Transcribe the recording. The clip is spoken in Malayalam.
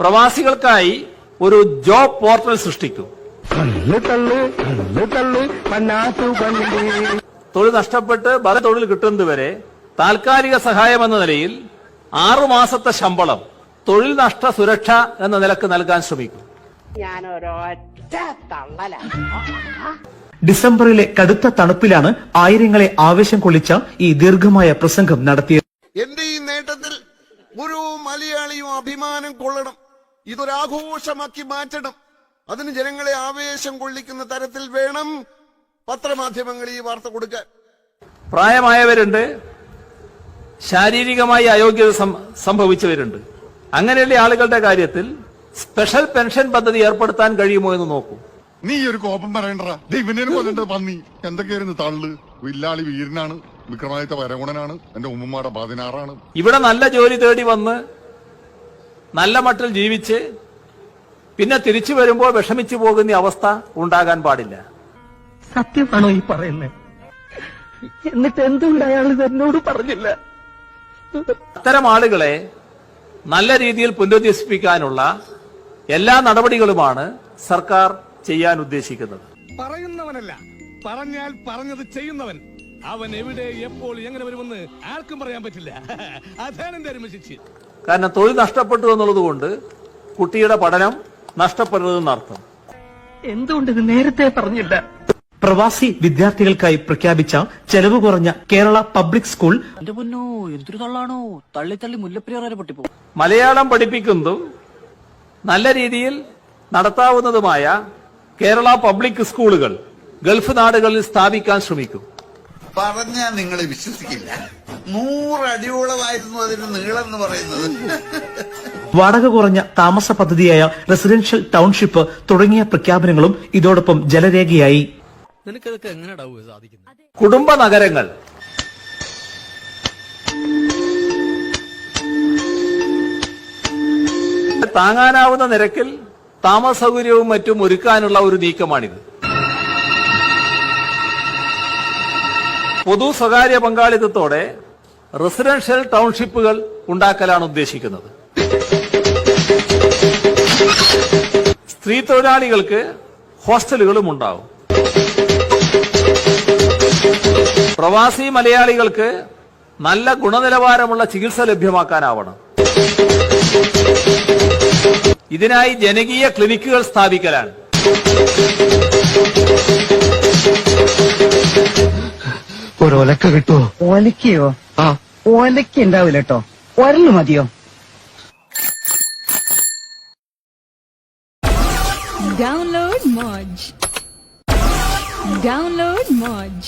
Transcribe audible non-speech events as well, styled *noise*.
പ്രവാസികൾക്കായി ഒരു ജോബ് പോർട്ടൽ സൃഷ്ടിക്കും. തൊഴിൽ നഷ്ടപ്പെട്ട് പല തൊഴിൽ കിട്ടുന്നതുവരെ താൽക്കാലിക സഹായം എന്ന നിലയിൽ ആറു മാസത്തെ ശമ്പളം തൊഴിൽ നഷ്ട സുരക്ഷ എന്ന നിലയ്ക്ക് നൽകാൻ ശ്രമിക്കും. ഡിസംബറിലെ കടുത്ത തണുപ്പിലാണ് ആയിരങ്ങളെ ആവേശം കൊള്ളിച്ച ഈ ദീർഘമായ പ്രസംഗം നടത്തിയത്. എന്റെ ഈ നേട്ടത്തിൽ ഒരു മലയാളിയും അഭിമാനം കൊള്ളണം. ഇതൊരാഘോഷമാക്കി മാറ്റണം. അതിന് ജനങ്ങളെ ആവേശം കൊള്ളിക്കുന്ന തരത്തിൽ വേണം പത്രമാധ്യമങ്ങൾ ഈ വാർത്ത കൊടുക്കാൻ. പ്രായമായവരുണ്ട്. ശാരീരികമായി അയോഗ്യത സംഭവിച്ചവരുണ്ട്. അങ്ങനെയുള്ള ആളുകളുടെ കാര്യത്തിൽ സ്പെഷ്യൽ പെൻഷൻ പദ്ധതി ഏർപ്പെടുത്താൻ കഴിയുമോ എന്ന് നോക്കൂ. നീ ഒരു കോപം പറയണ്ടടാ. ദൈവനെ കൊല്ലണ്ട പന്നി എന്തൊക്കെയായിരുന്നു തള്ളു? വില്ലാളി വീരനാണ് വിക്രമാദിത്യ വരഗുണനാണ് എന്റെ ഉമ്മമാടെ പതിനാറാണ്. ഇവിടെ നല്ല ജോലി തേടി വന്ന് നല്ല മട്ടിൽ ജീവിച്ച് പിന്നെ തിരിച്ചു വരുമ്പോൾ വിഷമിച്ചു പോകുന്ന അവസ്ഥ ഉണ്ടാകാൻ പാടില്ല. സത്യമാണോ ഈ പറയുന്നത് എന്നിട്ട് എന്തുകൊണ്ട് അയാൾ ഇത് എന്നോട് പറഞ്ഞില്ല? അത്തരം ആളുകളെ നല്ല രീതിയിൽ പുനരുദ്ധരിപ്പിക്കാനുള്ള എല്ലാ നടപടികളുമാണ് സർക്കാർ ചെയ്യാൻ ഉദ്ദേശിക്കുന്നത്. പറയുന്നവനല്ല. പറഞ്ഞാൽ പറഞ്ഞത് ചെയ്യുന്നവൻ. അവൻ എവിടെ എപ്പോൾ എങ്ങനെ വരുമെന്ന് ആർക്കും പറയാൻ പറ്റില്ല. *laughs* അതാണ് എന്റെ അരുമശിച്ച് കാരണം തൊഴിൽ നഷ്ടപ്പെട്ടു എന്നുള്ളത് കൊണ്ട് കുട്ടിയുടെ പഠനം നഷ്ടപ്പെടരുതെന്നർത്ഥം എന്തുകൊണ്ട് ഇത് നേരത്തെ പറഞ്ഞില്ല? പ്രവാസി വിദ്യാർത്ഥികൾക്കായി പ്രഖ്യാപിച്ച ചെലവ് കുറഞ്ഞ കേരള പബ്ലിക് സ്കൂൾ എന്തൊരു തള്ളാണോ? തള്ളി തള്ളി മുല്ലപ്പെരിയാറെ പൊട്ടിപ്പോ. മലയാളം പഠിപ്പിക്കുന്നതും നല്ല രീതിയിൽ നടത്താവുന്നതുമായ കേരള പബ്ലിക് സ്കൂളുകൾ ഗൾഫ് നാടുകളിൽ സ്ഥാപിക്കാൻ ശ്രമിക്കും. പറഞ്ഞാൽ നിങ്ങൾ വിശ്വസിക്കില്ല. നൂറടിയോളമായിരുന്നു അതിന് നീളം എന്ന് പറയുന്നത്. വാടക കുറഞ്ഞ താമസ പദ്ധതിയായ റെസിഡൻഷ്യൽ ടൗൺഷിപ്പ് തുടങ്ങിയ പ്രഖ്യാപനങ്ങളും ഇതോടൊപ്പം ജലരേഖയായി. നിനക്കതൊക്കെ സാധിക്കുന്നത് കുടുംബ നഗരങ്ങൾ. താങ്ങാനാവുന്ന നിരക്കിൽ താമസ സൗകര്യവും മറ്റും ഒരുക്കാനുള്ള ഒരു നീക്കമാണിത്. പൊതു സ്വകാര്യ പങ്കാളിത്തത്തോടെ റെസിഡൻഷ്യൽ ടൗൺഷിപ്പുകൾ ഉണ്ടാക്കലാണ് ഉദ്ദേശിക്കുന്നത്. സ്ത്രീ തൊഴിലാളികൾക്ക് ഹോസ്റ്റലുകളും ഉണ്ടാവും. പ്രവാസി മലയാളികൾക്ക് നല്ല ഗുണനിലവാരമുള്ള ചികിത്സ ലഭ്യമാക്കാനാവണം. ഇതിനായി ജനകീയ ക്ലിനിക്കുകൾ സ്ഥാപിക്കലാണ്. ഒരൊലക്ക കിട്ടുമോ ഒലക്കയോ? ആ. ഒലക്ക ഉണ്ടാവില്ല കേട്ടോ ഒരൽ മതിയോ? Download Moj download Moj.